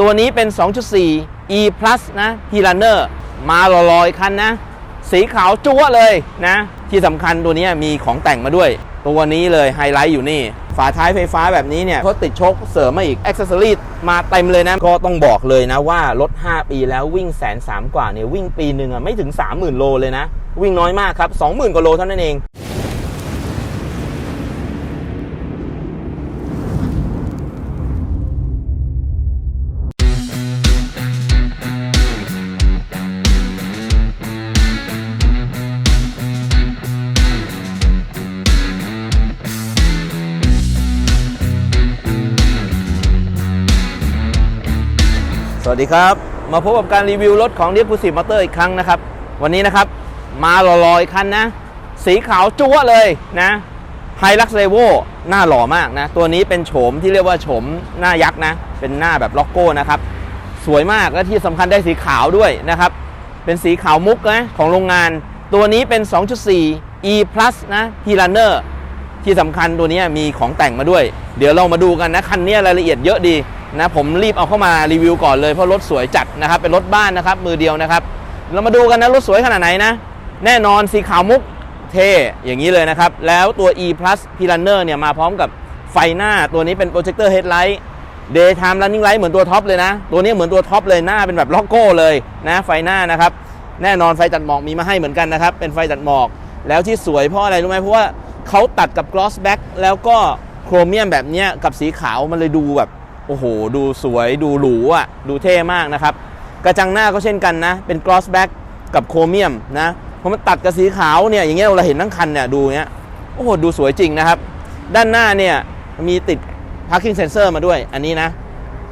ตัวนี้เป็น 2.4 e plus นะ p l a n e r มาลอยๆคันนะ สีขาวจั๊วเลยนะ ที่สำคัญตัวนี้มีของแต่งมาด้วย ตัวนี้เลยไฮไลท์อยู่นี่ ฝาท้ายไฟฟ้าแบบนี้เนี่ยเขาติดโชคเสริมมาอีกอ็อกเซอรีมาเต็มเลยนะ ก็ต้องบอกเลยนะว่ารถ 5 ปีแล้ววิ่งแสนสามกว่าเนี่ยวิ่งปีหนึ่งอะไม่ถึง 30,000 โลเลยนะ วิ่งน้อยมากครับ 20,000 กว่าโลเท่านั้นเอง ดีครับมาพบกับการรีวิวรถของ d i f f u s i v e Motor อีกครั้งนะครับ วันนี้นะครับมาหล่อๆอีกคันนะ สีขาวจั๊วเลยนะไฮลักซ์เลโวหน้าหล่อมากนะ ตัวนี้เป็นโฉมที่เรียกว่าโฉมหน้ายักษ์นะ เป็นหน้าแบบล็อกโก้นะครับ สวยมากและที่สำคัญได้สีขาวด้วยนะครับ เป็นสีขาวมุกนะของโรงงาน ตัวนี้เป็น 2.4 e plus นะ p l a n n e r ที่สำคัญตัวนี้มีของแต่งมาด้วย เดี๋ยวเรามาดูกันนะ คันนี้รายละเอียดเยอะดี นะผมรีบเอาเข้ามารีวิวก่อนเลยเพราะรถสวยจัดนะครับ เป็นรถบ้านนะครับ มือเดียวนะครับ เรามาดูกันนะรถสวยขนาดไหนนะ แน่นอนสีขาวมุกเท่อย่างนี้เลยนะครับ แล้วตัว e plus p l a n n e r เนี่ยมาพร้อมกับไฟหน้าตัวนี้เป็นโปรเจคเตอร์เฮดไลท์ daytime running light เหมือนตัวท็อปเลยนะ ตัวนี้เหมือนตัวท็อปเลยหน้าเป็นแบบล็อกโก้เลยนะไฟหน้านะครับแน่นอนไฟตัดหมอกมีมาให้เหมือนกันนะครับ เป็นไฟตัดหมอก แล้วที่สวยเพราะอะไรรู้ไหมเพราะว่าเขาตัดกับ gloss back แล้วก็โครเมียมแบบเนี้ยกับสีขาวมันเลยดูแบบ โอ้โห ดูสวยดูหรูอะ ดูเท่มากนะครับ กระจังหน้าก็เช่นกันนะ เป็น gloss back กับโครเมียมนะเพราะมันตัดกับสีขาวเนี่ยอย่างเงี้ยเราเห็นทั้งคันเนี่ยดูเนี้ยโอ้โหดูสวยจริงนะครับ ด้านหน้าเนี่ยมีติด parking sensor มาด้วย อันนี้นะ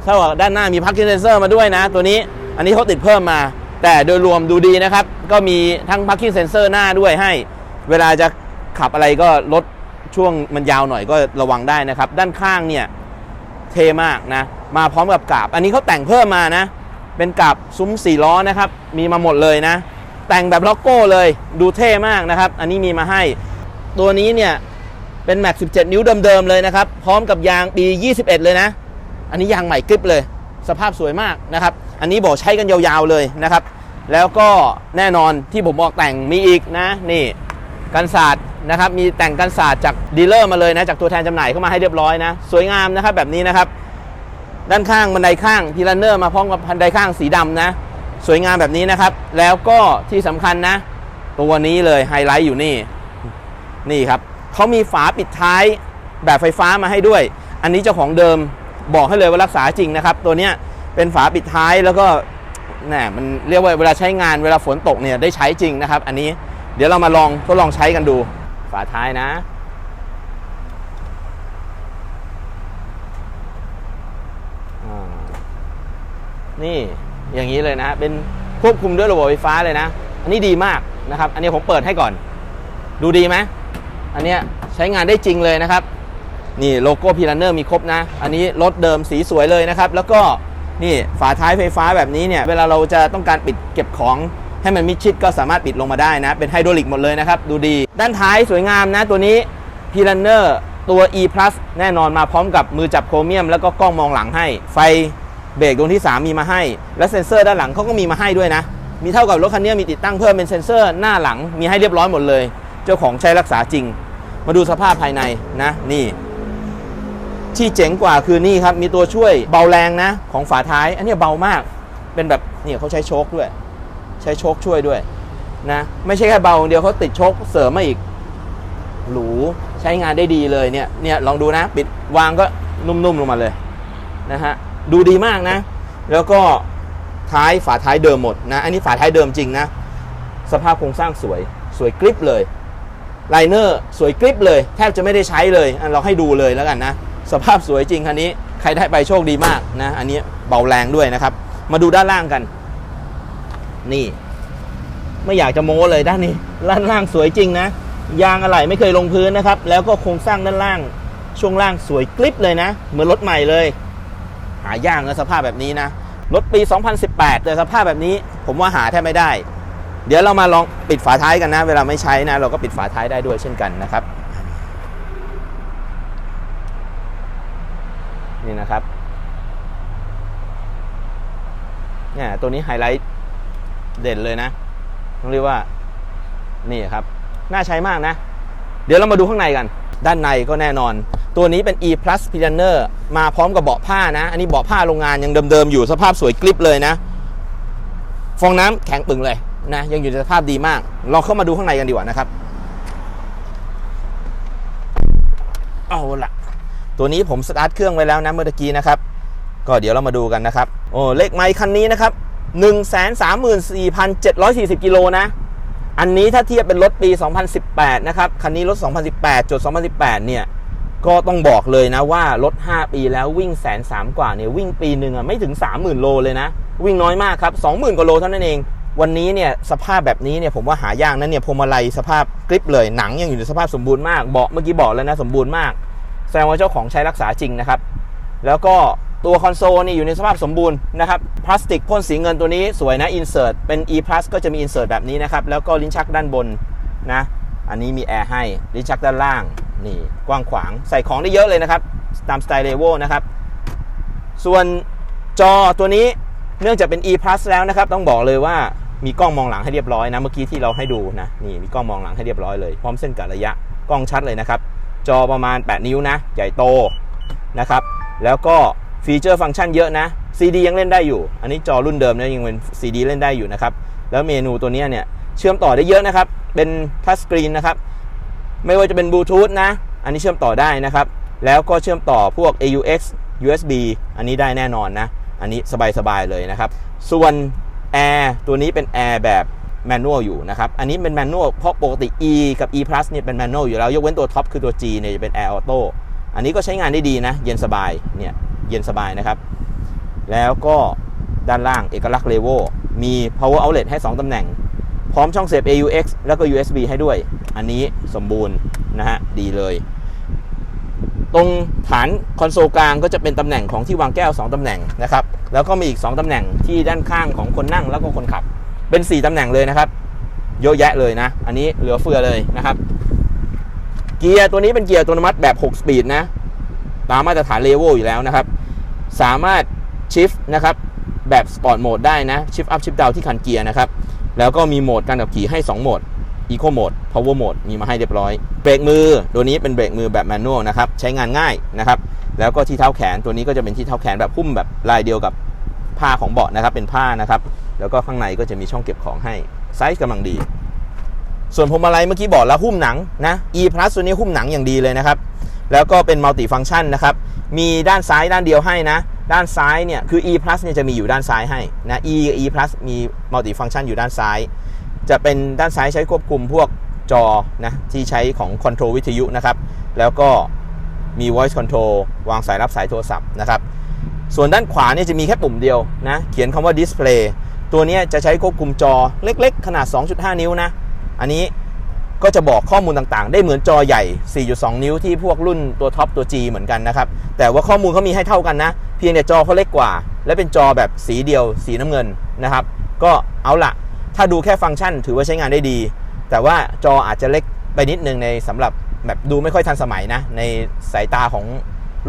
ถ้าว่าด้านหน้ามี parking sensor มาด้วยนะ ตัวนี้อันนี้เขาติดเพิ่มมา แต่โดยรวมดูดีนะครับ ก็มีทั้ง parking sensor หน้าด้วยให้ เวลาจะขับอะไรก็ลดช่วงมันยาวหน่อยก็ระวังได้นะครับ ด้านข้างเนี่ย เท่มากนะ มาพร้อมกับกาบ อันนี้เขาแต่งเพิ่มมานะ เป็นกาบซุ้มสี่ล้อนะครับ มีมาหมดเลยนะ แต่งแบบล็อกโก้เลย ดูเท่มากนะครับ อันนี้มีมาให้ ตัวนี้เนี่ยเป็นแม็ก17 นิ้วเดิมๆเลยนะครับ พร้อมกับยางปี 21 เลยนะ อันนี้ยางใหม่กริบเลย สภาพสวยมากนะครับ อันนี้บอกใช้กันยาวๆเลยนะครับ แล้วก็แน่นอนที่ผมบอกแต่งมีอีกนะ นี่ กันศาสตร์นะครับมีแต่งกันศาสตร์จากดีลเลอร์มาเลยนะจากตัวแทนจำหน่ายเข้ามาให้เรียบร้อยนะสวยงามนะครับแบบนี้นะครับ ด้านข้างบันไดข้างพีลันเนอร์มาพร้อมกับบันไดข้างสีดำนะ สวยงามแบบนี้นะครับ แล้วก็ที่สำคัญนะ ตัวนี้เลยไฮไลท์อยู่นี่นี่ครับเขามีฝาปิดท้ายแบบไฟฟ้ามาให้ด้วย อันนี้เจ้าของเดิมบอกให้เลยว่ารักษาจริงนะครับ ตัวเนี้ยเป็นฝาปิดท้ายแล้วก็แหมมันเรียกว่าเวลาใช้งานเวลาฝนตกเนี่ยได้ใช้จริงนะครับ อันนี้ เดี๋ยวเรามาลองทดลองใช้กันดู ฝาท้ายนะ นี่อย่างนี้เลยนะ เป็นควบคุมด้วยระบบไฟฟ้าเลยนะ อันนี้ดีมากนะครับ อันนี้ผมเปิดให้ก่อน ดูดีไหมอันนี้ใช้งานได้จริงเลยนะครับ นี่โลโก้พีลันเนอร์มีครบนะ อันนี้รถเดิมสีสวยเลยนะครับ แล้วก็นี่ฝาท้ายไฟฟ้าแบบนี้เนี่ย เวลาเราจะต้องการปิดเก็บของ ให้มันมิดชิดก็สามารถปิดลงมาได้นะ เป็นไฮดรอลิกหมดเลยนะครับ ดูดี ด้านท้ายสวยงามนะตัวนี้พีลันเนอร์ตัว e plus แน่นอนมาพร้อมกับมือจับโครเมียม แล้วก็กล้องมองหลังให้ ไฟเบรกดวงที่ 3 มีมาให้ และเซ็นเซอร์ด้านหลังเขาก็มีมาให้ด้วยนะ มีเท่ากับรถคันนี้มีติดตั้งเพิ่มเป็นเซ็นเซอร์หน้าหลังมีให้เรียบร้อยหมดเลย เจ้าของใช้รักษาจริง มาดูสภาพภายในนะ นี่ที่เจ๋งกว่าคือนี่ครับ มีตัวช่วยเบาแรงนะ ของฝาท้าย อันนี้เบามาก เป็นแบบนี่เขาใช้โชคด้วย ใช้โชคช่วยด้วยนะไม่ใช่แค่เบาอย่างเดียวเขาติดโชคเสริมมาอีกหรูใช้งานได้ดีเลยเนี่ยเนี่ยลองดูนะปิดวางก็นุ่มๆลงมาเลยนะฮะดูดีมากนะ แล้วก็ท้ายฝาท้ายเดิมหมดนะอันนี้ฝาท้ายเดิมจริงนะ สภาพโครงสร้างสวยสวยกริบเลยไลเนอร์สวยกริบเลย แทบจะไม่ได้ใช้เลยอันเราให้ดูเลยแล้วกันนะสภาพสวยจริงคันนี้ใครได้ไปโชคดีมากนะ อันนี้เบาแรงด้วยนะครับ มาดูด้านล่างกัน นี่ ไม่อยากจะโม้เลยด้านนี้ด้านล่างสวยจริงนะยางอะไหล่ไม่เคยลงพื้นนะครับ แล้วก็โครงสร้างด้านล่าง ช่วงล่างสวยกริบเลยนะ เหมือนรถใหม่เลย หายากนะสภาพแบบนี้นะรถปี 2018แต่สภาพแบบนี้ผมว่าหาแทบไม่ได้ เดี๋ยวเรามาลองปิดฝาท้ายกันนะ เวลาไม่ใช้นะ เราก็ปิดฝาท้ายได้ด้วยเช่นกันนะครับ นี่นะครับเนี่ยตัวนี้ไฮไลท์ เด่นเลยนะต้องเรียกว่านี่ครับน่าใช้มากนะ เดี๋ยวเรามาดูข้างในกัน ด้านในก็แน่นอน ตัวนี้เป็น e plus p l a n n e r มาพร้อมกับเบาะผ้านะ อันนี้เบาะผ้าโรงงานยังเดิมๆอยู่สภาพสวยกริบเลยนะ ฟองน้ำแข็งปึงเลยนะยังอยู่ในสภาพดีมาก เราเข้ามาดูข้างในกันดีกว่านะครับเอาละตัวนี้ผมสตาร์ทเครื่องไว้แล้วนะเมื่อกี้นะครับ ก็เดี๋ยวเรามาดูกันนะครับ โอ้เลขไมค์คันนี้นะครับ 134,740 กิโลนะ อันนี้ถ้าเทียบเป็นรถปี 2018 นะครับ คันนี้รถ 2018จด2018 เนี่ย ก็ต้องบอกเลยนะว่ารถ 5 ปีแล้ววิ่งแสนสามกว่าเนี่ยวิ่งปีหนึ่งอะไม่ถึง 30,000 โลเลยนะ วิ่งน้อยมากครับ 20,000กว่าโลเท่านั้นเอง วันนี้เนี่ยสภาพแบบนี้เนี่ยผมว่าหายากนะเนี่ยพวงมาลัยสภาพกริปเลยหนังยังอยู่ในสภาพสมบูรณ์มากเบาะเมื่อกี้บอกแล้วนะสมบูรณ์มาก แสดงว่าเจ้าของใช้รักษาจริงนะครับ แล้วก็ ตัวคอนโซลนี่อยู่ในสภาพสมบูรณ์นะครับพลาสติกพ่นสีเงินตัวนี้สวยนะอินเสิร์ตเป็น e plus ก็จะมีอินเสิร์ตแบบนี้นะครับ แล้วก็ลิ้นชักด้านบนนะ อันนี้มีแอร์ให้ลิ้นชักด้านล่างนี่กว้างขวางใส่ของได้เยอะเลยนะครับ ตามสไตล์เลโวนะครับ ส่วนจอตัวนี้เนื่องจากเป็น e plus แล้วนะครับ ต้องบอกเลยว่ามีกล้องมองหลังให้เรียบร้อยนะ เมื่อกี้ที่เราให้ดูนะนี่มีกล้องมองหลังให้เรียบร้อยเลย พร้อมเส้นกัดระยะกล้องชัดเลยนะครับ จอประมาณ 8 นิ้วนะ ใหญ่โตนะครับ แล้วก็ ฟีเจอร์ฟังก์ชันเยอะนะ CD ยังเล่นได้อยู่ อันนี้จอรุ่นเดิมเนี่ยยังเป็น CD เล่นได้อยู่นะครับ แล้วเมนูตัวนี้เนี่ยเชื่อมต่อได้เยอะนะครับ เป็นทัชสกรีนนะครับ ไม่ว่าจะเป็นบลูทูธนะ อันนี้เชื่อมต่อได้นะครับ แล้วก็เชื่อมต่อพวก AUX USB อันนี้ได้แน่นอนนะ อันนี้สบายๆเลยนะครับ ส่วนแอร์ตัวนี้เป็นแอร์แบบแมนนวลอยู่นะครับ อันนี้เป็นแมนนวลเพราะปกติ E กับ E plus เนี่ยเป็นแมนนวลอยู่แล้ว ยกเว้นตัวท็อปคือตัว G เนี่ยจะเป็นแอร์ออโต้อันนี้ก็ใช้งานได้ดีนะ เย็นสบายเนี่ย เย็นสบายนะครับ แล้วก็ด้านล่างเอกลักษณ์เลโวมี power outlet ให้ 2 ตำแหน่ง พร้อมช่องเสียบ AUX แล้วก็ USB ให้ด้วย อันนี้สมบูรณ์นะฮะ ดีเลย ตรงฐานคอนโซลกลางก็จะเป็นตำแหน่งของที่วางแก้ว 2 ตำแหน่งนะครับ แล้วก็มีอีก 2 ตำแหน่งที่ด้านข้างของคนนั่งแล้วก็คนขับ เป็น 4 ตำแหน่งเลยนะครับ เยอะแยะเลยนะ อันนี้เหลือเฟือเลยนะครับ เกียร์ตัวนี้เป็นเกียร์อัตโนมัติแบบ 6 สปีดนะ ตามมาตรฐานเลโวอยู่แล้วนะครับ สามารถชิฟนะครับแบบสปอร์ตโหมดได้นะชิฟอัพชิฟดาวที่คันเกียร์นะครับ แล้วก็มีโหมดการขับขี่ให้ 2 โหมด Eco Mode Power Mode มีมาให้เรียบร้อย เบรกมือตัวนี้เป็นเบรกมือแบบแมนนวลนะครับ ใช้งานง่ายนะครับ แล้วก็ที่เท้าแขนตัวนี้ก็จะเป็นที่เท้าแขนแบบหุ้มแบบลายเดียวกับผ้าของเบาะนะครับ เป็นผ้านะครับ แล้วก็ข้างในก็จะมีช่องเก็บของให้ไซส์กำลังดี ส่วนพวงมาลัยเมื่อกี้บอกแล้วหุ้มหนังนะ E Plus ตัวนี้หุ้มหนังอย่างดีเลยนะครับ แล้วก็เป็นมัลติฟัง c t ชันนะครับ มีด้านซ้ายด้านเดียวให้นะ ด้านซ้ายเนี่ยคือ E Plus เนี่ยจะมีอยู่ด้านซ้ายให้นะ E กับ E Plus มีมัลติฟัง c t ชันอยู่ด้านซ้าย จะเป็นด้านซ้ายใช้ควบคุมพวกจอนะที่ใช้ของคอนโทรลวิทยุนะครับ แล้วก็มี voice control วางสายรับสายโทรศัพท์นะครับ ส่วนด้านขวาเนี่ยจะมีแค่ปุ่มเดียวนะ เขียนคำว่า display ตัวนี้จะใช้ควบคุมจอเล็กๆ ขนาด 2.5 นิ้วนะ อันนี้ ก็จะบอกข้อมูลต่างๆ ได้เหมือนจอใหญ่ 4.2 นิ้วที่พวกรุ่นตัวท็อปตัว G เหมือนกันนะครับ แต่ว่าข้อมูลเขามีให้เท่ากันนะ เพียงแต่จอเขาเล็กกว่า และเป็นจอแบบสีเดียวสีน้ำเงินนะครับ ก็เอาละถ้าดูแค่ฟังก์ชันถือว่าใช้งานได้ดี แต่ว่าจออาจจะเล็กไปนิดนึงในสำหรับแบบดูไม่ค่อยทันสมัยนะ ในสายตาของ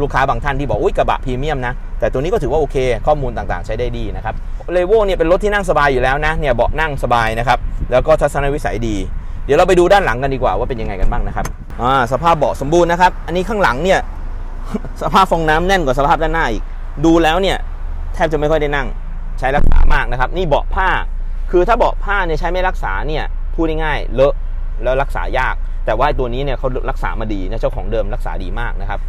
ลูกค้าบางท่านที่บอกอุ้ยกระบะพรีเมียมนะ แต่ตัวนี้ก็ถือว่าโอเค ข้อมูลต่างๆ ใช้ได้ดีนะครับเลโวเนี่ยเป็นรถที่นั่งสบายอยู่แล้วนะเนี่ยเบาะนั่งสบายนะครับแล้วก็ทัศนวิสัยดี เดี๋ยวเราไปดูด้านหลังกันดีกว่าว่าเป็นยังไงกันบ้างนะครับอ่าสภาพเบาะสมบูรณ์นะครับ อันนี้ข้างหลังเนี่ยสภาพฟองน้ำแน่นกว่าสภาพด้านหน้าอีก ดูแล้วเนี่ยแทบจะไม่ค่อยได้นั่ง ใช้รักษามากนะครับ นี่เบาะผ้า คือถ้าเบาะผ้าเนี่ยใช้ไม่รักษาเนี่ยพูดง่ายๆเลอะแล้วรักษายาก แต่ว่าตัวนี้เนี่ยเขารักษามาดีนะเจ้าของเดิมรักษาดีมากนะครับ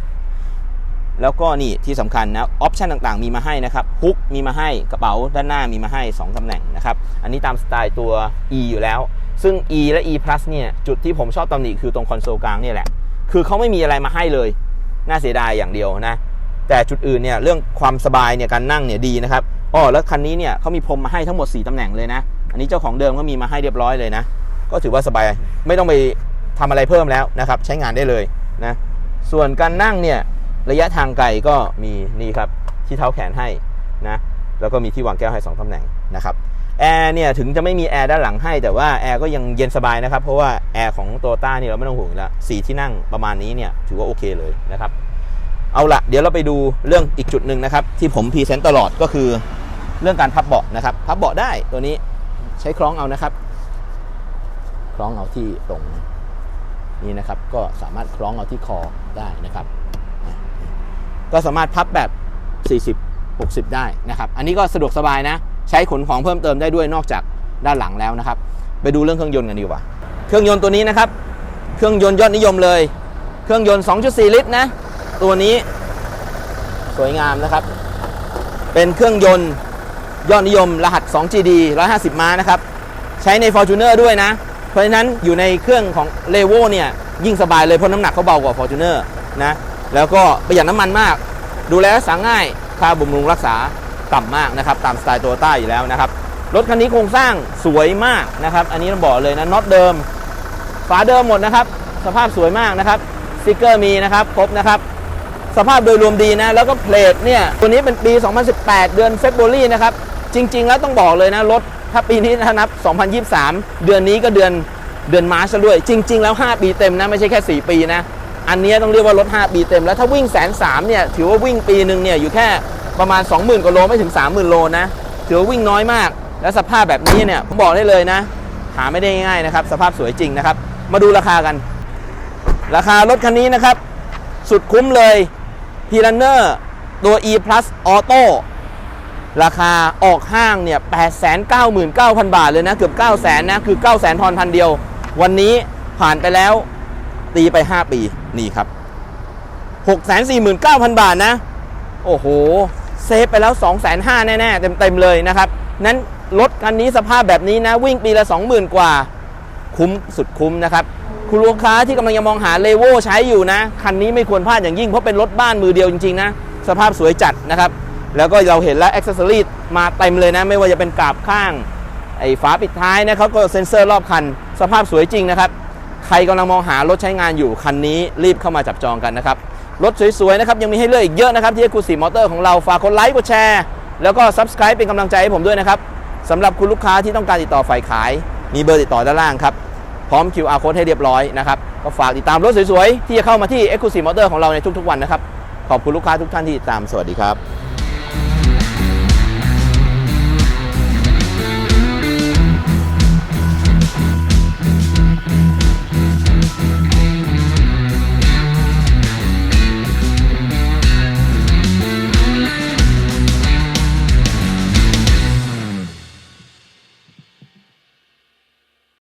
แล้วก็นี่ที่สำคัญนะออปชันต่างๆ มีมาให้นะครับฮุกมีมาให้กระเป๋าด้านหน้ามีมาให้ 2ตำแหน่งนะครับ อันนี้ตามสไตล์ตัว E อยู่แล้ว ซึ่ง E และ E plus เนี่ยจุดที่ผมชอบตำหนิคือตรงคอนโซลกลางเนี่ยแหละ คือเขาไม่มีอะไรมาให้เลย น่าเสียดายอย่างเดียวนะ แต่จุดอื่นเนี่ยเรื่องความสบายเนี่ยการนั่งเนี่ยดีนะครับอ๋อแล้วคันนี้เนี่ยเขามีพรมมาให้ทั้งหมด 4ตำแหน่งเลยนะ อันนี้เจ้าของเดิมก็มีมาให้เรียบร้อยเลยนะ ก็ถือว่าสบายไม่ต้องไปทำอะไรเพิ่มแล้วนะครับ ใช้งานได้เลยนะ ส่วนการนั่งเนี่ยระยะทางไกลก็มีนี่ครับที่เท้าแขนให้นะแล้วก็มีที่วางแก้วให้ 2ตำแหน่งนะครับ แอร์เนี่ยถึงจะไม่มีแอร์ด้านหลังให้ แต่ว่าแอร์ก็ยังเย็นสบายนะครับ เพราะว่าแอร์ของโตต้านี่เราไม่ต้องห่วงแล้วสีที่นั่งประมาณนี้เนี่ยถือว่าโอเคเลยนะครับ เอาละเดี๋ยวเราไปดูเรื่องอีกจุดหนึ่งนะครับ ที่ผมพรีเซนต์ตลอดก็คือเรื่องการพับเบาะนะครับ พับเบาะได้ตัวนี้ใช้คล้องเอานะครับ คล้องเอาที่ตรงนี้นะครับ ก็สามารถคล้องเอาที่คอได้นะครับ ก็สามารถพับแบบ 40 60 ได้นะครับ อันนี้ก็สะดวกสบายนะ ใช้ขนของเพิ่มเติมได้ด้วยนอกจากด้านหลังแล้วนะครับ ไปดูเรื่องเครื่องยนต์กันดีกว่า เครื่องยนต์ตัวนี้นะครับ เครื่องยนต์ยอดนิยมเลย เครื่องยนต์ 2.4 ลิตรนะ ตัวนี้สวยงามนะครับ เป็นเครื่องยนต์ยอดนิยมรหัส 2GD 150 ม้านะครับ ใช้ใน Fortuner ด้วยนะ เพราะฉะนั้นอยู่ในเครื่องของ l e v o เนี่ยยิ่งสบายเลยเพราะน้ำหนักเขาเบากว่า Fortuner นะ แล้วก็ประหยัดน้ำมันมาก ดูแลรักษาง่ายค่าบำรุงรักษา ต่ำมากนะครับตามสไตล์โตโยต้าอยู่แล้วนะครับรถคันนี้โครงสร้างสวยมากนะครับ อันนี้ต้องบอกเลยนะน็อตเดิม ฝาเดิมหมดนะครับ สภาพสวยมากนะครับสติกเกอร์มีนะครับครบนะครับ สภาพโดยรวมดีนะ แล้วก็เพลทเนี่ยตัวนี้เป็นปี 2018 เดือนเฟบรุรีนะครับ จริง ๆ แล้วต้องบอกเลยนะรถถ้าปีนี้ถ้านับ 2023 เดือนนี้ก็เดือนเดือนมาร์ชด้วย จริง ๆ แล้ว 5 ปีเต็มนะไม่ใช่แค่ 4 ปีนะอันนี้ต้องเรียกว่ารถ 5 ปีเต็มแล้วถ้าวิ่งแสนสามเนี่ยถือว่าวิ่งปีหนึ่งเนี่ยอยู่แค่ ประมาณ 20,000กว่าโลไม่ถึง 30,000 โลนะถือว่าวิ่งน้อยมาก และสภาพแบบนี้เนี่ยผมบอกได้เลยนะ หาไม่ได้ง่ายนะครับ สภาพสวยจริงนะครับ มาดูราคากัน ราคารถคันนี้นะครับ สุดคุ้มเลย p r u n n e r ตัว e plus auto ราคาออกห้างเนี่ย899,000 บาทเลยนะ เกือบ 900,000 นะ คือ 900,000ทอนพันเดียว วันนี้ผ่านไปแล้วตีไป 5 ปี นี่ครับ 649,000 บาทนะ โอ้โห เซฟไปแล้ว 2 5 0 0 0แน่ๆเต็มๆเลยนะครับ นั้นรถคันนี้สภาพแบบนี้นะ วิ่งปีละ 20,000 กว่า คุ้มสุดคุ้มนะครับ คุณลูกค้าที่กำลังจะมองหาเลโวใช้อยู่นะ คันนี้ไม่ควรพลาดอย่างยิ่ง เพราะเป็นรถบ้านมือเดียวจริงๆนะ สภาพสวยจัดนะครับ แล้วก็เราเห็นแล้วอ็อกซ์ซอรี่มาเต็มเลยนะ ไม่ว่าจะเป็นกราบข้าง ไอ้ฝาปิดท้ายนะเขาก็เซ็นเซอร์รอบคัน สภาพสวยจริงนะครับ ใครกำลังมองหารถใช้งานอยู่คันนี้รีบเข้ามาจับจองกันนะครับ รถสวยๆนะครับยังมีให้เลือกอีกเยอะนะครับที่คูสีมอเตอร์ของเราฝากกดไลค์กดแชร์ แล้วก็ Subscribe เป็นกำลังใจให้ผมด้วยนะครับสำหรับคุณลูกค้าที่ต้องการติดต่อฝ่ายขาย มีเบอร์ติดต่อด้านล่างครับ พร้อม QR code ให้เรียบร้อยนะครับก็ฝากติดตามรถสวยๆที่จะเข้ามาที่ Exclusive Motor ของเราในทุกๆวันนะครับขอบคุณลูกค้าทุกท่านที่ติดตามสวัสดีครับ